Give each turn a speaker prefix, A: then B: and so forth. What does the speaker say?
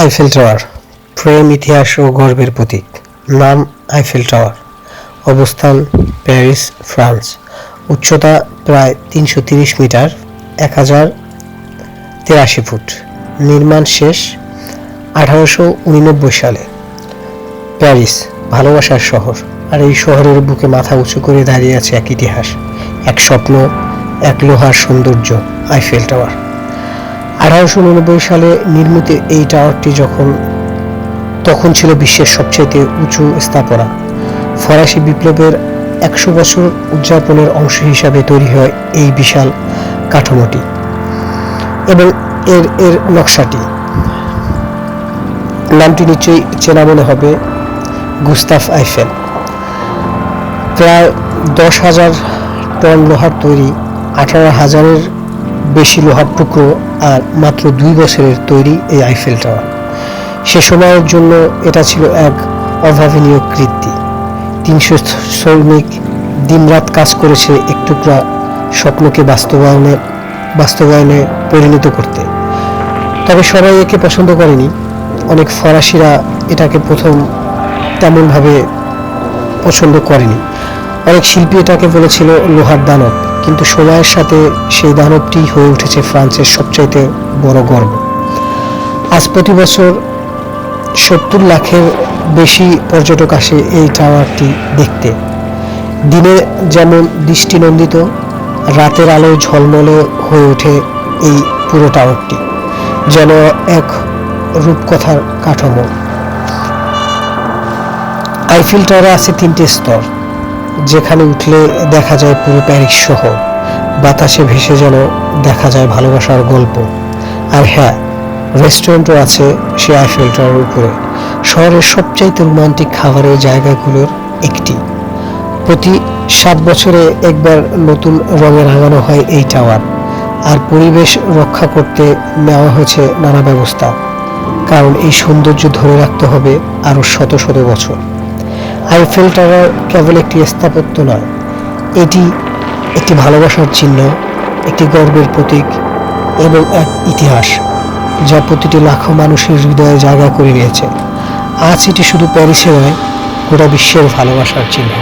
A: Eiffel tower প্রেম, ইতিহাস ও গর্বের প্রতীক। নাম আইফেল টাওয়ার অবস্থান প্যারিস, ফ্রান্স। উচ্চতা প্রায় তিনশো তিরিশ মিটার, এক হাজার তিরাশি ফুট। নির্মাণ শেষ আঠারোশো উননব্বই সালে। প্যারিস, ভালোবাসার শহর। আর এই শহরের বুকে মাথা উঁচু করে দাঁড়িয়ে আছে এক ইতিহাস, এক স্বপ্ন, এক লোহার সৌন্দর্য আইফেল টাওয়ার আঠারোশো উননব্বই সালে নির্মিত এই টাওয়ারটি যখন, তখন ছিল বিশ্বের সবচেয়ে উঁচু স্থাপনা। ফরাসি বিপ্লবের একশো বছর উদযাপনের অংশ হিসাবে তৈরি হয় এই বিশাল কাঠামোটি এবং এর এর নকশাটি। নামটি নিশ্চয়ই চেনা মনে হবে, গুস্তাফ আইফেল। প্রায় দশ হাজার টন লোহার তৈরি, আঠারো হাজারের বেশি লোহার টুকরো আর মাত্র দুই বছরের তৈরি এই আইফেল টাওয়ার। সে সময়ের জন্য এটা ছিল এক অভাবনীয় কীর্তি। তিনশো শ্রমিক দিনরাত কাজ করেছে এক টুকরা স্বপ্নকে বাস্তবায়নে বাস্তবায়নে পরিণত করতে। তবে সবাই একে পছন্দ করেনি। অনেক ফরাসিরা এটাকে প্রথম তেমনভাবে পছন্দ করেনি। অনেক শিল্পী এটাকে বলেছিল লোহার দানব। কিন্তু সময়ের সাথে সেই দানবটি হয়ে উঠেছে ফ্রান্সের সবচাইতে বড় গর্ব। আজ প্রতি বছর সত্তর লাখের বেশি পর্যটক আসে এই টাওয়ারটি দেখতে। দিনে যেমন দৃষ্টিনন্দিত, রাতের আলো ঝলমলে হয়ে ওঠে এই পুরো টাওয়ারটি, যেন এক রূপকথার কাঠামো। আইফিল টাওয়ারে আছে তিনটি স্তর। যেখানে উঠলে দেখা যায় পুরো প্যারিস শহর বাতাসে ভেসে যেন দেখা যায় ভালোবাসার গল্প। আর হ্যাঁ রেস্টুরেন্টও আছে সে আইফেল টাওয়ারের উপরে। শহরের সবচাইতে রোমান্টিক খাবারের জায়গাগুলোর একটি। প্রতি সাত বছরে একবার নতুন রঙে রাঙানো হয় এই টাওয়ার। আর পরিবেশ রক্ষা করতে নেওয়া হয়েছে নানা ব্যবস্থা। কারণ এই সৌন্দর্য ধরে রাখতে হবে আরও শত শত বছর। আইফেল টাওয়ার কেবল একটি স্থাপত্য নয়, এটি একটি ভালোবাসার চিহ্ন, একটি গর্বের প্রতীক এবং এক ইতিহাস, যা প্রতিটি লাখো মানুষের হৃদয়ে জায়গা করে নিয়েছে। আজ এটি শুধু প্যারিসে নয়, গোটা বিশ্বের ভালোবাসার চিহ্ন।